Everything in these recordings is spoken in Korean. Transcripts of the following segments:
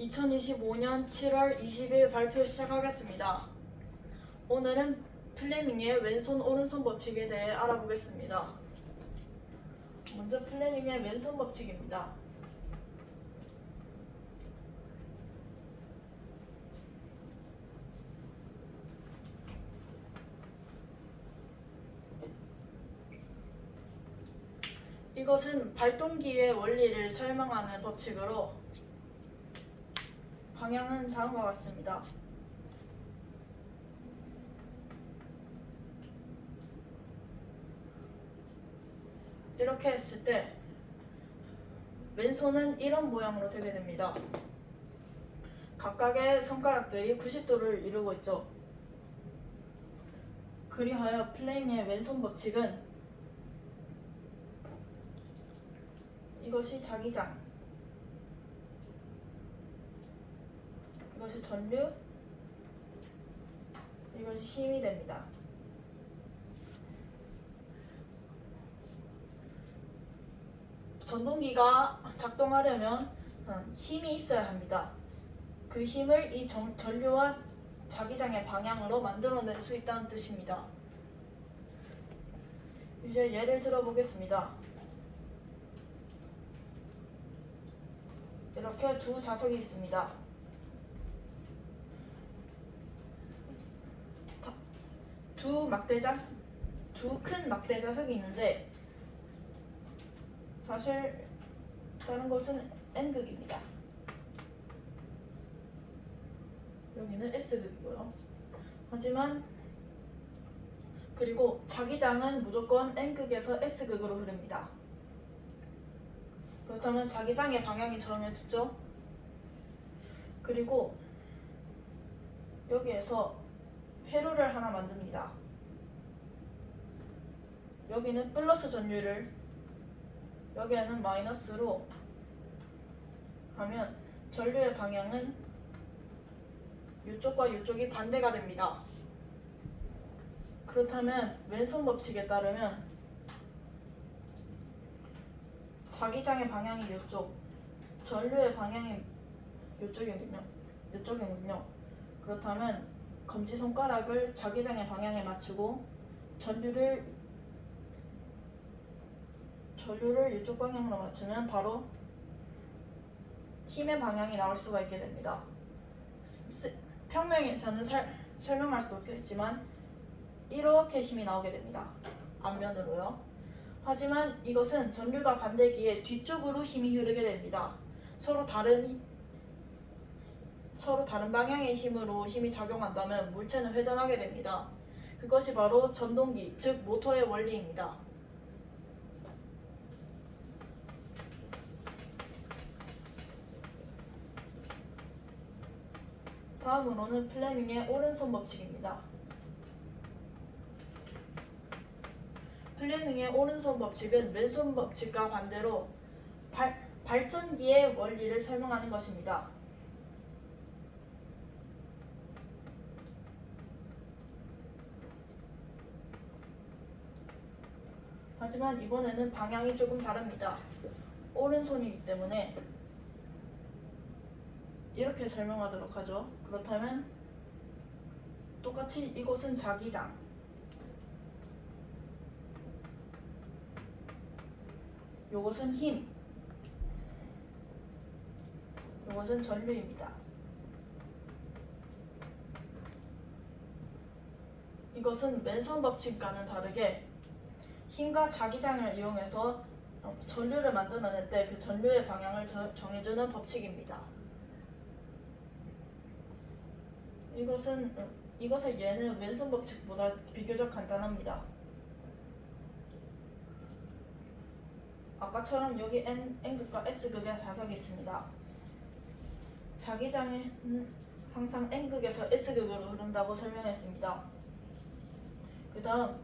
2025년 7월 20일 발표 시작하겠습니다. 오늘은 플레밍의 왼손 오른손 법칙에 대해 알아보겠습니다. 먼저 플레밍의 왼손 법칙입니다. 이것은 발동기의 원리를 설명하는 법칙으로 방향은 다음과 같습니다. 이렇게 했을 때 왼손은 이런 모양으로 되게 됩니다. 각각의 손가락들이 90도를 이루고 있죠. 그리하여 플레잉의 왼손 법칙은 이것이 자기장, 이것이 전류, 이것이 힘이 됩니다. 전동기가 작동하려면 음, 힘이 있어야 합니다. 그 힘을 이 전, 전류와 자기장의 방향으로 만들어낼 수 있다는 뜻입니다. 이제 예를 들어 보겠습니다. 이렇게 두 자석이 있습니다. 다- 두 막대자, 두큰 막대 자석이 있는데 사실 다른 것은 N극입니다. 여기는 S극이고요. 하지만 그리고 자기장은 무조건 N극에서 S극으로 흐릅니다. 그렇다면 자기장의 방향이 정해졌죠? 그리고 여기에서 회로를 하나 만듭니다. 여기는 플러스 전류를 여기에는 마이너스로 하면 전류의 방향은 이쪽과 이쪽이 반대가 됩니다. 그렇다면 왼손 법칙에 따르면 자기장의 방향이 이쪽, 전류의 방향이 이쪽이군요. 이쪽이군요. 그렇다면 검지 손가락을 자기장의 방향에 맞추고 전류를 전류를 이쪽 방향으로 맞추면 바로 힘의 방향이 나올 수가 있게 됩니다. 스- 평면에서는 설, 설명할 수 없겠지만 이렇게 힘이 나오게 됩니다. 앞면으로요. 하지만 이것은 전류가 반대기에 뒤쪽으로 힘이 흐르게 됩니다. 서로 다른 힘- 서로 다른 방향의 힘으로 힘이 작용한다면 물체는 회전하게 됩니다. 그것이 바로 전동기, 즉 모터의 원리입니다. 다음으로는 플레밍의 오른손 법칙입니다. 플레밍의 오른손 법칙은 왼손 법칙과 반대로 발, 발전기의 원리를 설명하는 것입니다. 하지만 이번에는 방향이 조금 다릅니다. 오른손이기 때문에 이렇게 설명하도록 하죠. 그렇다면 똑같이 이곳은 자기장, 요것은 힘, 요것은 전류입니다. 이것은 왼손 법칙과는 다르게 힘과 자기장을 이용해서 어, 전류를 만들어낼 때 그 전류의 방향을 저- 정해주는 법칙입니다. 이것은 어, 이것의 예는 왼손 법칙보다 비교적 간단합니다. 아까처럼 여기 N, N극과 S극의 자석이 있습니다. 자기장은 항상 N극에서 S극으로 흐른다고 설명했습니다. 그 다음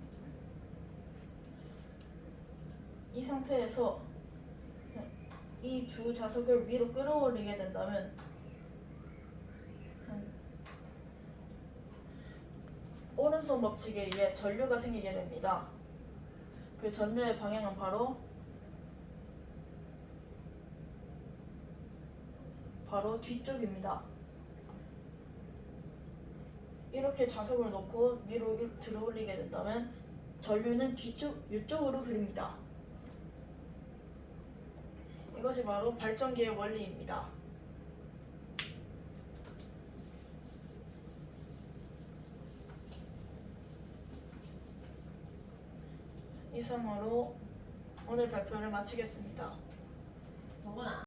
이 상태에서 이 두 자석을 위로 끌어올리게 된다면 음, 오른손 법칙에 의해 전류가 생기게 됩니다. 그 전류의 방향은 바로 바로 뒤쪽입니다. 이렇게 자석을 놓고 위로 들어 올리게 된다면 전류는 뒤쪽, 이쪽으로 흐릅니다. 이것이 바로 발전기의 원리입니다. 이상으로 오늘 발표를 마치겠습니다.